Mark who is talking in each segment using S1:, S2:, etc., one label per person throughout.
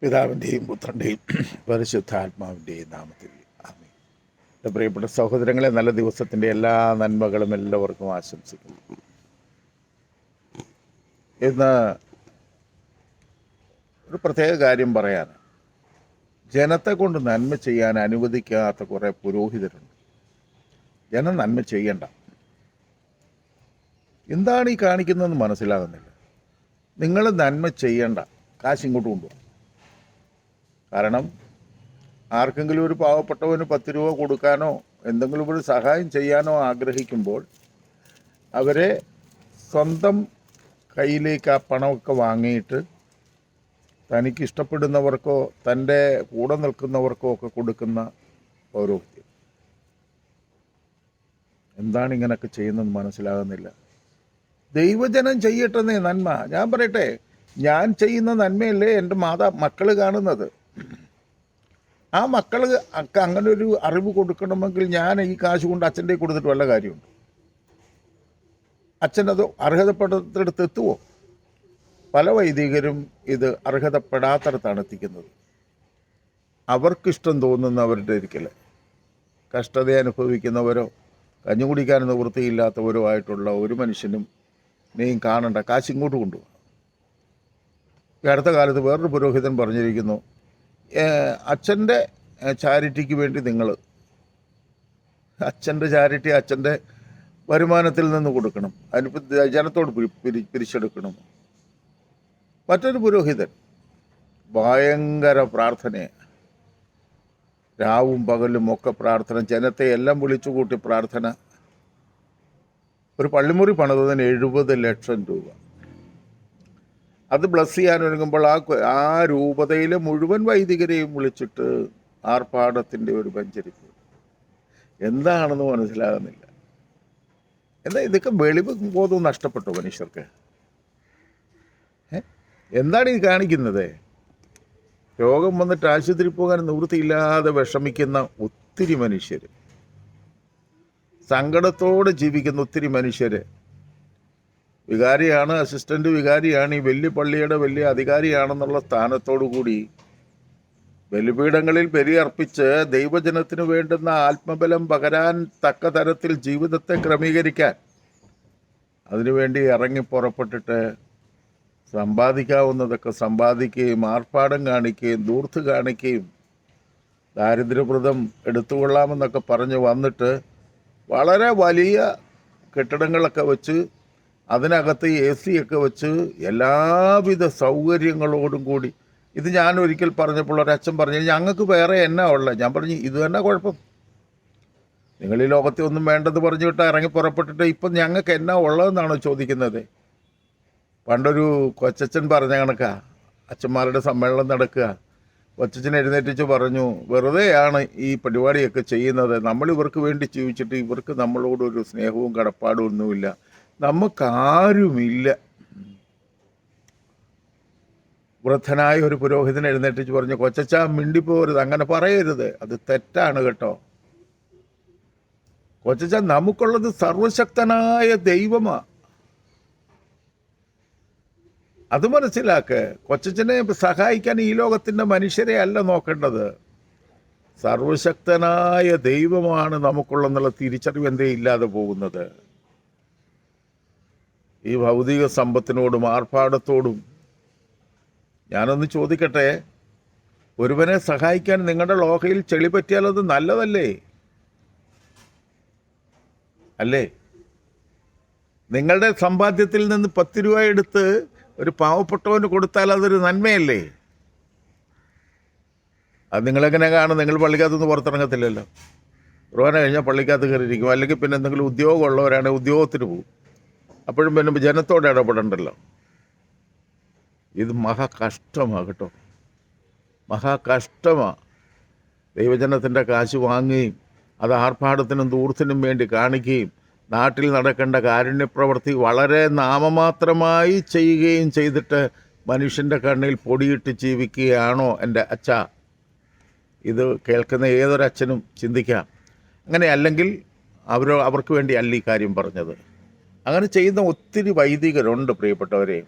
S1: പിതാവിന്റെയും പുത്രന്റെയും പരിശുദ്ധാത്മാവിന്റെയും നാമത്തിൽ ആമേൻ. എന്റെ പ്രിയപ്പെട്ട സഹോദരങ്ങളെ നല്ല ദിവസത്തിന്റെ എല്ലാ നന്മകളും എല്ലാവർക്കും ആശംസിക്കുന്നു. ഇന്ന് ഒരു പ്രത്യേക കാര്യം പറയാനാണ്. ജനത്തെ കൊണ്ട് നന്മ ചെയ്യാൻ അനുവദിക്കാത്ത കുറേ പുരോഹിതരുണ്ട്. ജനം നന്മ ചെയ്യണ്ട. എന്താണ് ഈ കാണിക്കുന്നതെന്ന് മനസ്സിലാകുന്നില്ല. നിങ്ങൾ നന്മ ചെയ്യണ്ട. കാശ് ഇങ്ങോട്ട് കൊണ്ടുപോകും കാരണം ആർക്കെങ്കിലും ഒരു പാവപ്പെട്ടവന് പത്ത് രൂപ കൊടുക്കാനോ എന്തെങ്കിലും ഒരു സഹായം ചെയ്യാനോ ആഗ്രഹിക്കുമ്പോൾ അവരെ സ്വന്തം കയ്യിലേക്ക് ആ പണമൊക്കെ വാങ്ങിയിട്ട് തനിക്ക് ഇഷ്ടപ്പെടുന്നവർക്കോ തന്റെ കൂടെ നിൽക്കുന്നവർക്കോ ഒക്കെ കൊടുക്കുന്ന പൗരോഹിത്യം എന്താണ് ഇങ്ങനെയൊക്കെ ചെയ്യുന്നതെന്ന് മനസ്സിലാകുന്നില്ല. ദൈവജനം ചെയ്യട്ടെന്നേ നന്മ. ഞാൻ പറയട്ടെ ഞാൻ ചെയ്യുന്ന നന്മയല്ലേ എന്റെ മാതാ മക്കൾ കാണുന്നത്? ആ മക്കൾ അങ്ങനെ ഒരു അറിവ് കൊടുക്കണമെങ്കിൽ ഞാൻ ഈ കാശ് കൊണ്ട് അച്ഛന്റെ കൊടുത്തിട്ട് വല്ല കാര്യമുണ്ട്? അത് അർഹതപ്പെടുത്തിടത്ത് എത്തുമോ പല വൈദികരും ഇത് അർഹതപ്പെടാത്തടത്താണ് എത്തിക്കുന്നത്. അവർക്കിഷ്ടം തോന്നുന്നവരുടെ ഇരിക്കലെ കഷ്ടത അനുഭവിക്കുന്നവരോ കഞ്ഞു കുടിക്കാൻ നിവൃത്തിയില്ലാത്തവരോ ആയിട്ടുള്ള ഒരു മനുഷ്യനും നീ കാണണ്ട. കാശ് ഇങ്ങോട്ട് കൊണ്ടുപോകും ഈ അടുത്ത കാലത്ത് വേറൊരു പുരോഹിതൻ പറഞ്ഞിരിക്കുന്നു അച്ഛന്റെ ചാരിറ്റിക്ക് വേണ്ടി നിങ്ങൾ അച്ഛന്റെ ചാരിറ്റി അച്ഛന്റെ വരുമാനത്തിൽ നിന്ന് കൊടുക്കണം. അതിനിപ്പോൾ ജനത്തോട് പിരി പിരി പിരിച്ചെടുക്കണം. മറ്റൊരു പുരോഹിതൻ ഭയങ്കര പ്രാർത്ഥന രാവും പകലും ഒക്കെ പ്രാർത്ഥന ജനത്തെ എല്ലാം വിളിച്ചു കൂട്ടി പ്രാർത്ഥന. ഒരു പള്ളിമുറി പണിതതിന് എഴുപത് ലക്ഷം രൂപ. അത് ബ്ലസ് ചെയ്യാൻ ഒരുങ്ങുമ്പോൾ ആ ആ രൂപതയിൽ മുഴുവൻ വൈദികരെയും വിളിച്ചിട്ട് ആർപ്പാടത്തിന്റെ ഒരു പഞ്ചരിപ്പ്. എന്താണെന്ന് മനസ്സിലാകുന്നില്ല. എന്നാൽ ഇതൊക്കെ വെളിവ് ബോധവും നഷ്ടപ്പെട്ടു മനുഷ്യർക്ക്? എന്താണ് ഇത് കാണിക്കുന്നത്? രോഗം വന്നിട്ട് ആശുപത്രി പോകാൻ നിവൃത്തിയില്ലാതെ വിഷമിക്കുന്ന ഒത്തിരി മനുഷ്യർ സങ്കടത്തോടെ ജീവിക്കുന്ന ഒത്തിരി മനുഷ്യർ വികാരിയാണ് അസിസ്റ്റന്റ് വികാരിയാണ് ഈ വലിയ പള്ളിയുടെ വലിയ അധികാരിയാണെന്നുള്ള സ്ഥാനത്തോടു കൂടി ബലിപീഠങ്ങളിൽ ബലിയർപ്പിച്ച് ദൈവജനത്തിന് വേണ്ടുന്ന ആത്മബലം പകരാൻ തക്ക തരത്തിൽ ജീവിതത്തെ ക്രമീകരിക്കാൻ അതിനുവേണ്ടി ഇറങ്ങി പുറപ്പെട്ടിട്ട് സമ്പാദിക്കാവുന്നതൊക്കെ സമ്പാദിക്കുകയും ആർപ്പാടം കാണിക്കുകയും ദൂർത്ത് കാണിക്കുകയും ദാരിദ്ര്യവ്രതം എടുത്തുകൊള്ളാമെന്നൊക്കെ പറഞ്ഞ് വന്നിട്ട് വളരെ വലിയ കെട്ടിടങ്ങളൊക്കെ വെച്ച് അതിനകത്ത് എ സി ഒക്കെ വെച്ച് എല്ലാവിധ സൗകര്യങ്ങളോടും കൂടി. ഇത് ഞാൻ ഒരിക്കൽ പറഞ്ഞപ്പോൾ ഒരച്ഛൻ പറഞ്ഞു ഞങ്ങൾക്ക് വേറെ എന്നാ ഉള്ളത് ഞാൻ പറഞ്ഞു ഇത് തന്നെ കുഴപ്പം. നിങ്ങൾ ഈ ലോകത്തെ ഒന്നും വേണ്ടത് പറഞ്ഞിട്ട് ഇറങ്ങി പുറപ്പെട്ടിട്ട് ഇപ്പം ഞങ്ങൾക്ക് എന്നാ ഉള്ളതെന്നാണോ ചോദിക്കുന്നത്? പണ്ടൊരു കൊച്ചച്ഛൻ പറഞ്ഞ കണക്കാ അച്ഛന്മാരുടെ സമ്മേളനം നടക്കുക. കൊച്ചച്ഛൻ എഴുന്നേറ്റിച്ച് പറഞ്ഞു വെറുതെയാണ് ഈ പരിപാടിയൊക്കെ ചെയ്യുന്നത്. നമ്മൾ ഇവർക്ക് വേണ്ടി ജീവിച്ചിട്ട് ഇവർക്ക് നമ്മളോടൊരു സ്നേഹവും കടപ്പാടും ഒന്നുമില്ല. നമുക്കാരുമില്ല. വൃദ്ധനായ ഒരു പുരോഹിതൻ എഴുന്നേറ്റിച്ച് പറഞ്ഞു കൊച്ചച്ച മിണ്ടിപ്പോരുത് അങ്ങനെ പറയരുത്. അത് തെറ്റാണ് കേട്ടോ. കൊച്ചച്ച നമുക്കുള്ളത് സർവശക്തനായ ദൈവമാ. അത് മനസ്സിലാക്ക് കൊച്ചച്ചനെ സഹായിക്കാൻ ഈ ലോകത്തിന്റെ മനുഷ്യരെ അല്ല നോക്കേണ്ടത്. സർവശക്തനായ ദൈവമാണ് നമുക്കുള്ളെന്നുള്ള തിരിച്ചറിവ് എന്തേ ഇല്ലാതെ പോകുന്നത്. ഈ ഭൗതിക സമ്പത്തിനോടും ആർഭാടത്തോടും ഞാനൊന്ന് ചോദിക്കട്ടെ? ഒരുവനെ സഹായിക്കാൻ നിങ്ങളുടെ ലോഹയിൽ ചെളി പറ്റിയാൽ അത് നല്ലതല്ലേ? അല്ലേ? നിങ്ങളുടെ സമ്പാദ്യത്തിൽ നിന്ന് പത്ത് രൂപ എടുത്ത് ഒരു പാവപ്പെട്ടവന് കൊടുത്താൽ അതൊരു നന്മയല്ലേ? അത് നിങ്ങളെങ്ങനെ കാണും? നിങ്ങൾ പള്ളിക്കകത്തുനിന്ന് പുറത്തിറങ്ങത്തില്ലല്ലോ. റോന കഴിഞ്ഞാൽ പള്ളിക്കകത്ത് കയറിയിരിക്കും. അല്ലെങ്കിൽ പിന്നെ എന്തെങ്കിലും ഉദ്യോഗമുള്ളവരാണെങ്കിൽ ഉദ്യോഗത്തിന് പോകും. അപ്പോഴും പിന്നെ ജനത്തോട് ഇടപെടണ്ടല്ലോ. ഇത് മഹാ കഷ്ടമാണ് കേട്ടോ മഹാ കഷ്ടമാണ് ദൈവജനത്തിന്റെ കാശ് വാങ്ങുകയും അത് ആർഭാടത്തിനും ദൂർത്തിനും വേണ്ടി കാണിക്കുകയും നാട്ടിൽ നടക്കേണ്ട കാരുണ്യപ്രവൃത്തി വളരെ നാമമാത്രമായി ചെയ്യുകയും ചെയ്തിട്ട് മനുഷ്യന്റെ കണ്ണിൽ പൊടിയിട്ട് ജീവിക്കുകയാണോ എന്റെ അച്ഛ? ഇത് കേൾക്കുന്ന ഏതൊരച്ഛനും ചിന്തിക്കാം. അങ്ങനെ അല്ലെങ്കിൽ അവർ അവർക്ക് വേണ്ടി അല്ല ഈ കാര്യം പറഞ്ഞത്. അങ്ങനെ ചെയ്യുന്ന ഒത്തിരി വൈദികരുണ്ട് പ്രിയപ്പെട്ടവരെ.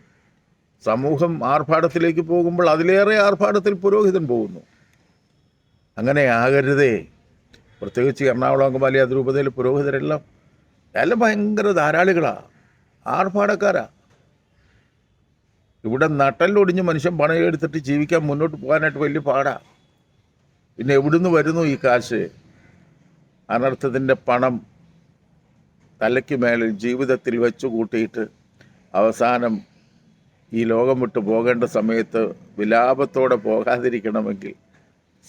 S1: സമൂഹം ആർഭാടത്തിലേക്ക് പോകുമ്പോൾ അതിലേറെ ആർഭാടത്തിൽ പുരോഹിതൻ പോകുന്നു. അങ്ങനെ ആകരുതേ. പ്രത്യേകിച്ച് എറണാകുളം അങ്കമാലി അതിരൂപതയിൽ പുരോഹിതരെല്ലാം എല്ലാം ഭയങ്കര ധാരാളികളാണ് ആർഭാടക്കാരാ. ഇവിടെ നട്ടലൊടിഞ്ഞ് മനുഷ്യൻ പണയെടുത്തിട്ട് ജീവിക്കാൻ മുന്നോട്ട് പോകാനായിട്ട് വലിയ പാടാ. പിന്നെ എവിടുന്ന് വരുന്നു ഈ കാശ്? അനർത്ഥത്തിന്റെ പണം തലയ്ക്ക് മേലിൽ ജീവിതത്തിൽ വെച്ചു കൂട്ടിയിട്ട് അവസാനം ഈ ലോകം വിട്ടു പോകേണ്ട സമയത്ത് വിലാപത്തോടെ പോകാതിരിക്കണമെങ്കിൽ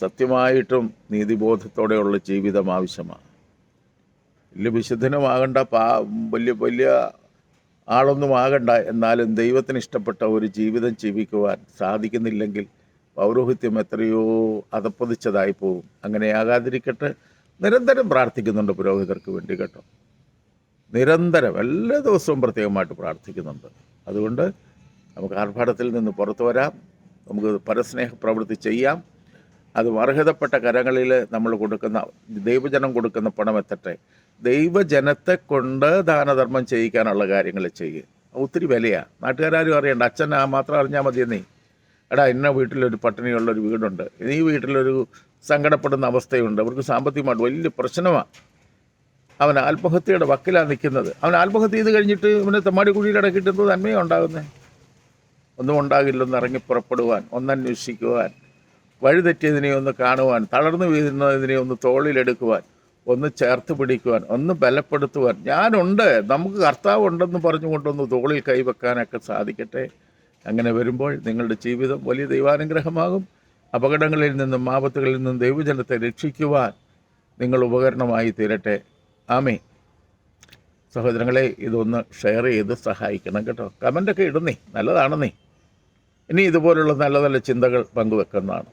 S1: സത്യമായിട്ടും നീതിബോധത്തോടെയുള്ള ജീവിതം ആവശ്യമാണ്. വലിയ വിശുദ്ധനുമാകണ്ട പാ വലിയ വലിയ ആളൊന്നും ആകണ്ട. എന്നാലും ദൈവത്തിന് ഇഷ്ടപ്പെട്ട ഒരു ജീവിതം ജീവിക്കുവാൻ സാധിക്കുന്നില്ലെങ്കിൽ പൗരോഹിത്യം എത്രയോ അതപ്പതിച്ചതായി പോകും. അങ്ങനെ ആകാതിരിക്കട്ടെ നിരന്തരം പ്രാർത്ഥിക്കുന്നുണ്ട് പുരോഹിതർക്ക് വേണ്ടി കേട്ടോ. നിരന്തരം എല്ലാ ദിവസവും പ്രത്യേകമായിട്ട് പ്രാർത്ഥിക്കുന്നുണ്ട്. അതുകൊണ്ട് നമുക്ക് ആർഭാടത്തിൽ നിന്ന് പുറത്തു വരാം. നമുക്ക് പരസ്നേഹ പ്രവൃത്തി ചെയ്യാം. അത് അർഹതപ്പെട്ട കരങ്ങളിൽ നമ്മൾ കൊടുക്കുന്ന ദൈവജനം കൊടുക്കുന്ന പണം എത്തട്ടെ. ദൈവജനത്തെ കൊണ്ട് ദാനധർമ്മം ചെയ്യിക്കാനുള്ള കാര്യങ്ങൾ ചെയ്യുക ഒത്തിരി വിലയാണ് നാട്ടുകാരും അറിയണ്ട. അച്ഛൻ ആ മാത്രം അറിഞ്ഞാൽ മതിയെന്നേ. എടാ ഇന്ന വീട്ടിലൊരു പട്ടിണിയുള്ളൊരു വീടുണ്ട്. ഈ വീട്ടിലൊരു സങ്കടപ്പെടുന്ന അവസ്ഥയുണ്ട്. അവർക്ക് സാമ്പത്തികമായിട്ട് വലിയ പ്രശ്നമാണ് അവൻ ആത്മഹത്യയുടെ വക്കിലാണ് നിൽക്കുന്നത്. അവൻ ആത്മഹത്യ ചെയ്ത് കഴിഞ്ഞിട്ട് ഇവന് തെമ്മാടി കുഴിയിലടക്കിയിട്ട് എന്തോ നന്മയോ ഉണ്ടാകുന്നേ? ഒന്നും ഉണ്ടാകില്ലെന്ന് ഇറങ്ങി പുറപ്പെടുവാൻ ഒന്നന്വേഷിക്കുവാൻ വഴിതെറ്റിയതിനെ ഒന്ന് കാണുവാൻ തളർന്നു വീഴുന്നതിനെ ഒന്ന് തോളിലെടുക്കുവാൻ ഒന്ന് ചേർത്ത് പിടിക്കുവാൻ ഒന്ന് ബലപ്പെടുത്തുവാൻ. ഞാനുണ്ട് നമുക്ക് കർത്താവ് ഉണ്ടെന്ന് പറഞ്ഞുകൊണ്ടൊന്ന് തോളിൽ കൈവെക്കാനൊക്കെ സാധിക്കട്ടെ. അങ്ങനെ വരുമ്പോൾ നിങ്ങളുടെ ജീവിതം വലിയ ദൈവാനുഗ്രഹമാകും. അപകടങ്ങളിൽ നിന്നും ആപത്തുകളിൽ നിന്നും ദൈവജനത്തെ രക്ഷിക്കുവാൻ നിങ്ങൾ ഉപകരണമായി തീരട്ടെ. ആമേ സഹോദരങ്ങളെ ഇതൊന്ന് ഷെയർ ചെയ്ത് സഹായിക്കണം കേട്ടോ. കമന്റൊക്കെ ഇടുന്നേ. നല്ലതാണെന്നേ. ഇനി ഇതുപോലുള്ള നല്ല നല്ല ചിന്തകൾ പങ്കുവെക്കുന്നതാണ്.